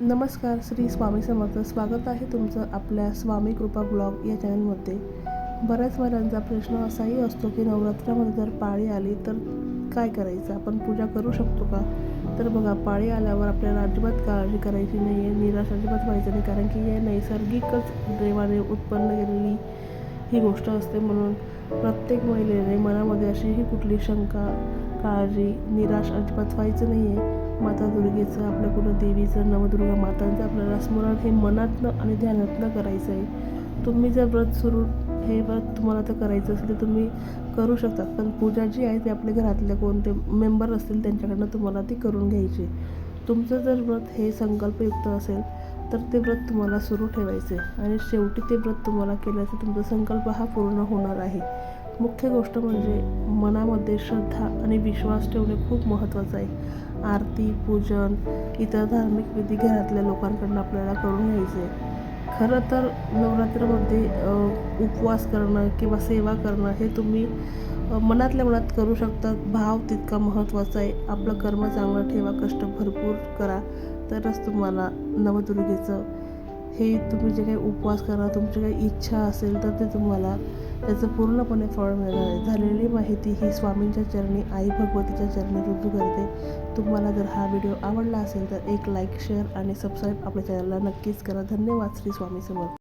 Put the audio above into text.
नमस्कार श्री स्वामी समर्थ. स्वागत आहे तुमचं आपल्या स्वामी कृपा ब्लॉग या चॅनलमध्ये. बऱ्याच महिलांचा प्रश्न असाही असतो की नवरात्रामध्ये जर पाळी आली तर काय करायचं? आपण पूजा करू शकतो का? तर बघा पाळी आल्यावर आपल्याला अजिबात काळजी करायची नाही आहे निराश अजिबात व्हायचं नाही कारण की हे नैसर्गिकच देवाने उत्पन्न केलेली ही गोष्ट असते म्हणून प्रत्येक महिलेने मनामध्ये अशी ही कुठली शंका काळजी निराश अजिबात व्हायचं नाही आहे माता दुर्गेचं आपल्या कुलदेवीचं नवदुर्गा मातांचं आपल्याला स्मरण हे मनातनं आणि ध्यानातनं करायचं आहे. तुम्ही जर व्रत सुरू हे व्रत तुम्हाला तर करायचं असेल तर तुम्ही करू शकतात. पण पूजा जी आहे ती आपल्या घरातले कोणते मेंबर असतील त्यांच्याकडनं तुम्हाला ती करून घ्यायची. तुमचं जर व्रत हे संकल्पयुक्त असेल तर ते व्रत तुम्हाला सुरू ठेवायचे आणि शेवटी ते व्रत तुम्हाला केल्याचा तुमचा संकल्प हा पूर्ण होणार आहे. मुख्य गोष्ट म्हणजे मनामध्ये श्रद्धा आणि विश्वास ठेवणे खूप महत्त्वाचं आहे. आरती पूजन इतर धार्मिक विधी घरातल्या लोकांकडून आपल्याला करून घ्यायचे. खरं तर नवरात्रामध्ये उपवास करणं किंवा सेवा करणं हे तुम्ही मनातल्या मनात करू शकता. भाव तितका महत्त्वाचा आहे. आपलं कर्म चांगलं ठेवा कष्ट भरपूर करा. तरच तुम्हाला नवदुर्गेचं हे तुम्ही जे काही उपवास करा तुमची काही इच्छा असेल तर ते तुम्हाला त्याचं पूर्णपणे फळ मिळणार आहे. झालेली माहिती ही स्वामींच्या चरणी आई भगवतीच्या चरणी रुजू करते. तुम्हाला जर हा व्हिडिओ आवडला असेल तर एक लाईक शेअर आणि सबस्क्राईब आपल्या चॅनलला नक्कीच करा. धन्यवाद श्री स्वामी समर्थ